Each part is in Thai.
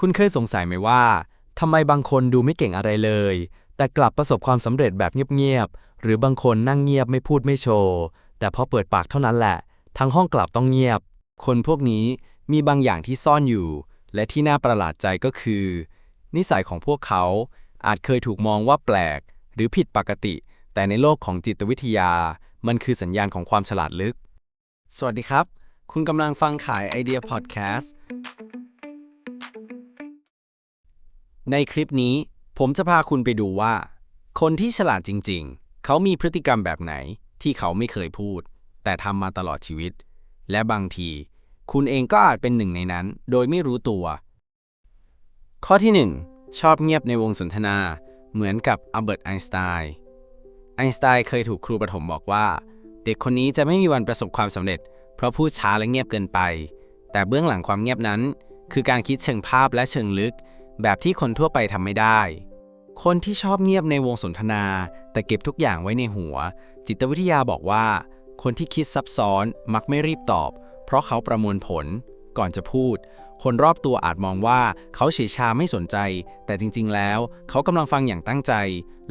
คุณเคยสงสัยไหมว่าทำไมบางคนดูไม่เก่งอะไรเลย แต่กลับประสบความสำเร็จแบบเงียบๆ หรือบางคนนั่งเงียบไม่พูดไม่โชว์ แต่พอเปิดปากเท่านั้นแหละ ทั้งห้องกลับต้องเงียบ คนพวกนี้มีบางอย่างที่ซ่อนอยู่ และที่น่าประหลาดใจก็คือ นิสัยของพวกเขาอาจเคยถูกมองว่าแปลก หรือผิดปกติ แต่ในโลกของจิตวิทยา มันคือสัญญาณของความฉลาดลึก สวัสดีครับ คุณกำลังฟังขายไอเดียพอดแคสต์ ในคลิปนี้ผมจะพาคุณไปดูว่า คนที่ฉลาดจริง ๆ เขามีพฤติกรรมแบบไหนที่เขาไม่เคยพูด แต่ทำมาตลอดชีวิต และบางที คุณเองก็อาจเป็นหนึ่งในนั้น โดยไม่รู้ตัว ข้อที่ 1 ชอบเงียบในวงสนทนา เหมือนกับอัลเบิร์ตไอน์สไตน์ไอน์สไตน์เคยถูกครูประถมบอกว่า เด็กคนนี้จะไม่มีวันประสบความสำเร็จ เพราะพูดช้าและเงียบเกินไป แต่เบื้องหลังความเงียบนั้น คือการคิดเชิงภาพและเชิงลึก แบบที่คนทั่วไปทำไม่ได้ คนที่ชอบเงียบในวงสนทนา แต่เก็บทุกอย่างไว้ในหัว จิตวิทยาบอกว่า คนที่คิดซับซ้อนมักไม่รีบตอบ เพราะเขาประมวลผล ก่อนจะพูด คนรอบตัวอาจมองว่าเขาเฉยชาไม่สนใจ แต่จริง ๆ แล้วเขากำลังฟังอย่างตั้งใจ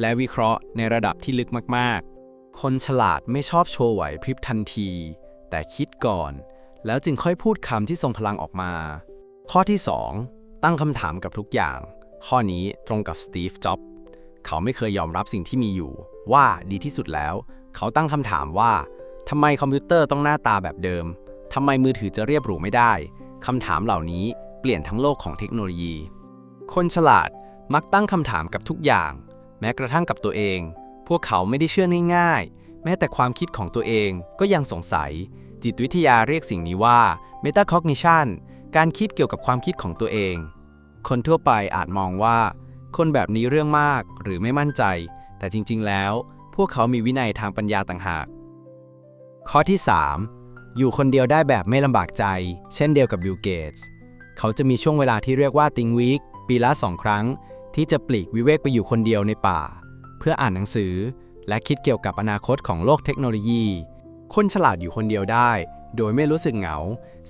และวิเคราะห์ในระดับที่ลึกมาก ๆ คนฉลาดไม่ชอบโชว์ไหวพริบทันที แต่คิดก่อน แล้วจึงค่อยพูดคำที่ทรงพลังออกมา ข้อที่ 2 ตั้งคำถามกับทุกอย่าง ข้อนี้ตรงกับสตีฟ จ็อบส์เขาไม่เคยยอมรับสิ่งที่มีอยู่ ว่าดีที่สุดแล้ว เขาตั้งคำถามว่าทำไมคอมพิวเตอร์ต้องหน้าตาแบบเดิมทำไมมือถือจะเรียบหรูไม่ได้คำถามเหล่านี้เปลี่ยนทั้งโลกของเทคโนโลยี คนฉลาดมักตั้งคำถามกับทุกอย่าง แม้กระทั่งกับตัวเอง พวกเขาไม่ได้เชื่อง่ายๆ แม้แต่ความคิดของตัวเองก็ยังสงสัย จิตวิทยาเรียกสิ่งนี้ว่า metacognition การคิดเกี่ยวกับความคิดของตัวเอง คนทั่วไปอาจมองว่า คนแบบนี้เรื่องมากหรือไม่มั่นใจ แต่จริง ๆ แล้ว พวกเขามีวินัยทางปัญญาต่างหาก ข้อที่ 3 อยู่คนเดียวได้แบบไม่ลำบากใจ เช่นเดียวกับบิลเกตส์เขาจะมีช่วงเวลาที่เรียกว่าติงวีคปีละสองครั้ง ที่จะปลีกวิเวกไปอยู่คนเดียวในป่า เพื่ออ่านหนังสือ และคิดเกี่ยวกับอนาคตของโลกเทคโนโลยี คนฉลาดอยู่คนเดียวได้ โดยไม่รู้สึกเหงา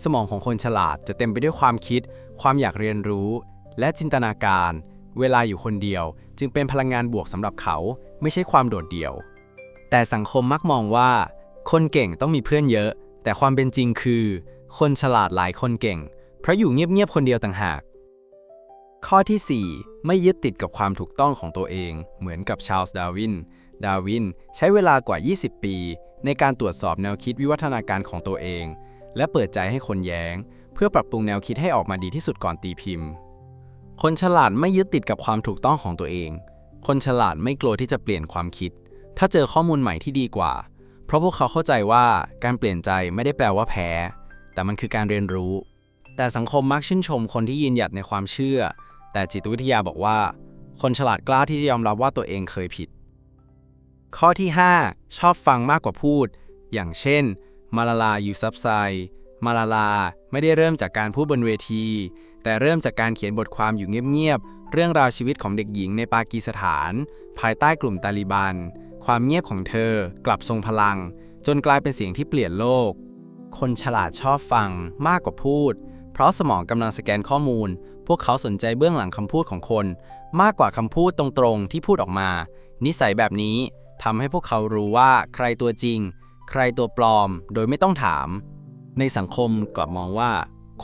สมองของคนฉลาดจะเต็มไปด้วยความคิด ความอยากเรียนรู้ และจินตนาการ เวลาอยู่คนเดียว จึงเป็นพลังงานบวกสำหรับเขา ไม่ใช่ความโดดเดี่ยว แต่สังคมมักมองว่า คนเก่งต้องมีเพื่อนเยอะ แต่ความเป็นจริงคือ คนฉลาดหลายคนเก่ง เพราะอยู่เงียบๆคนเดียวต่างหาก ข้อที่ 4 ไม่ยึดติดกับความถูกต้องของตัวเอง เหมือนกับชาร์ลส์ดาวิน ดาวินใช้เวลากว่า 20 ปีในการตรวจสอบแนวคิดวิวัฒนาการของตัวเอง และเปิดใจให้คนแย้ง เพื่อปรับปรุงแนวคิดให้ออกมาดีที่สุดก่อนตีพิมพ์ คนฉลาดไม่ยึดติดกับความถูกต้องของตัวเอง คนฉลาดไม่กลัวที่จะเปลี่ยนความคิด ถ้าเจอข้อมูลใหม่ที่ดีกว่า เพราะพวกเขาเข้าใจว่าการเปลี่ยนใจไม่ได้แปลว่าแพ้ แต่มันคือการเรียนรู้ แต่สังคมมักชื่นชมคนที่ยืนหยัดในความเชื่อ แต่จิตวิทยาบอกว่า คนฉลาดกล้าที่จะยอมรับว่าตัวเองเคยผิด ข้อที่ 5 ชอบฟังมากกว่าพูด อย่างเช่น มาลาลายูซับไซมาลาลาไม่ได้เริ่มจากการพูดบนเวที แต่เริ่มจากการเขียนบทความอยู่เงียบๆ เรื่องราวชีวิตของเด็กหญิงในปากีสถาน ภายใต้กลุ่มตาลิบัน ความเงียบของเธอกลับทรงพลัง จนกลายเป็นเสียงที่เปลี่ยนโลก คนฉลาดชอบฟังมากกว่าพูด เพราะสมองกำลังสแกนข้อมูล พวกเขาสนใจเบื้องหลังคำพูดของคน มากกว่าคำพูดตรงๆ ที่พูดออกมา นิสัยแบบนี้ ทำให้พวกเขารู้ว่าใครตัวจริง ใครตัวปลอม โดยไม่ต้องถาม ในสังคมกลับมองว่า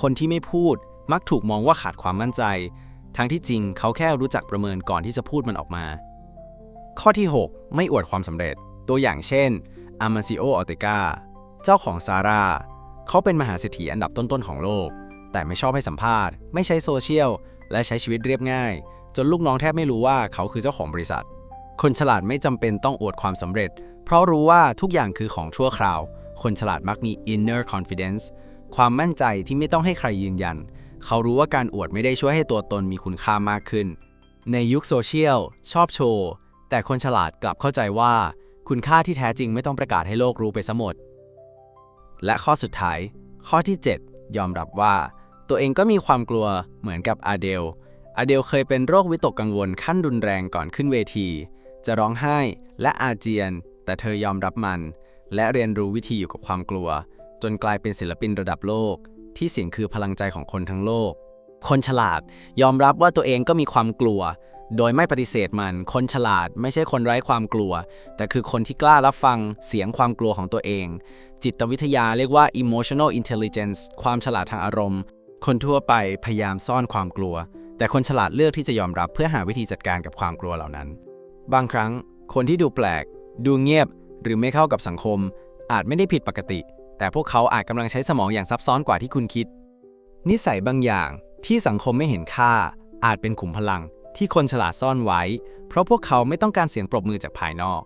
คนที่ไม่พูดมักถูกมองว่าขาดความมั่นใจ ทั้งที่จริงเขาแค่รู้จักประเมินก่อนที่จะพูดมันออกมา ข้อที่ 6 ไม่อวดความสำเร็จ ตัวอย่างเช่นอามาซิโอออเตกาเจ้าของซาร่าเขาเป็นมหาเศรษฐีอันดับต้นๆของโลก แต่ไม่ชอบให้สัมภาษณ์ ไม่ใช้โซเชียล และใช้ชีวิตเรียบง่าย จนลูกน้องแทบไม่รู้ว่าเขาคือเจ้าของบริษัท คนฉลาดไม่จำเป็นต้องอวดความสำเร็จ เพราะรู้ว่าทุกอย่างคือของชั่วคราว คนฉลาดมักมี inner confidence ความมั่นใจที่ไม่ต้องให้ใครยืนยัน เขารู้ว่าการอวดไม่ได้ช่วยให้ตัวตนมีคุณค่ามากขึ้น ในยุคโซเชียลชอบโชว์ แต่คนฉลาดกลับเข้าใจว่า คุณค่าที่แท้จริงไม่ต้องประกาศให้โลกรู้ไปซะหมด และข้อสุดท้าย ข้อที่ 7 ยอมรับว่า ตัวเองก็มีความกลัวเหมือนกับอาเดลอาเดลเคยเป็นโรควิตกกังวลขั้นรุนแรงก่อนขึ้นเวที จะร้องไห้และอาเจียน แต่เธอยอมรับมัน และเรียนรู้วิธีอยู่กับความกลัว จนกลายเป็นศิลปินระดับโลก ที่เสียงคือพลังใจของคนทั้งโลก คนฉลาดยอมรับว่าตัวเองก็มีความกลัว โดยไม่ปฏิเสธมัน คนฉลาดไม่ใช่คนไร้ความกลัว แต่คือคนที่กล้ารับฟังเสียงความกลัวของตัวเอง จิตวิทยาเรียกว่า emotional intelligence ความฉลาดทางอารมณ์ คนทั่วไปพยายามซ่อนความกลัว แต่คนฉลาดเลือกที่จะยอมรับเพื่อหาวิธีจัดการกับความกลัวเหล่านั้น บางครั้งคนที่ดูแปลก ดูเงียบ หรือไม่เข้ากับสังคม อาจไม่ได้ผิดปกติ แต่พวกเขาอาจกำลังใช้สมองอย่างซับซ้อนกว่าที่คุณคิด นิสัยบางอย่างที่สังคมไม่เห็นค่า อาจเป็นขุมพลังที่คนฉลาดซ่อนไว้ เพราะพวกเขาไม่ต้องการเสียงปรบมือจากภายนอก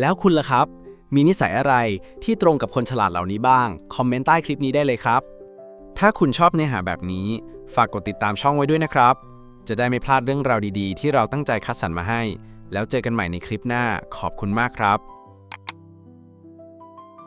แล้วคุณล่ะครับ มีนิสัยอะไรที่ตรงกับคนฉลาดเหล่านี้บ้าง คอมเมนต์ใต้คลิปนี้ได้เลยครับ ถ้าคุณชอบเนื้อหาแบบนี้ ฝากกดติดตามช่องไว้ด้วยนะครับ จะได้ไม่พลาดเรื่องราวดีๆ ที่เราตั้งใจคัดสรรมาให้ แล้วเจอกันใหม่ในคลิปหน้าขอบคุณมากครับ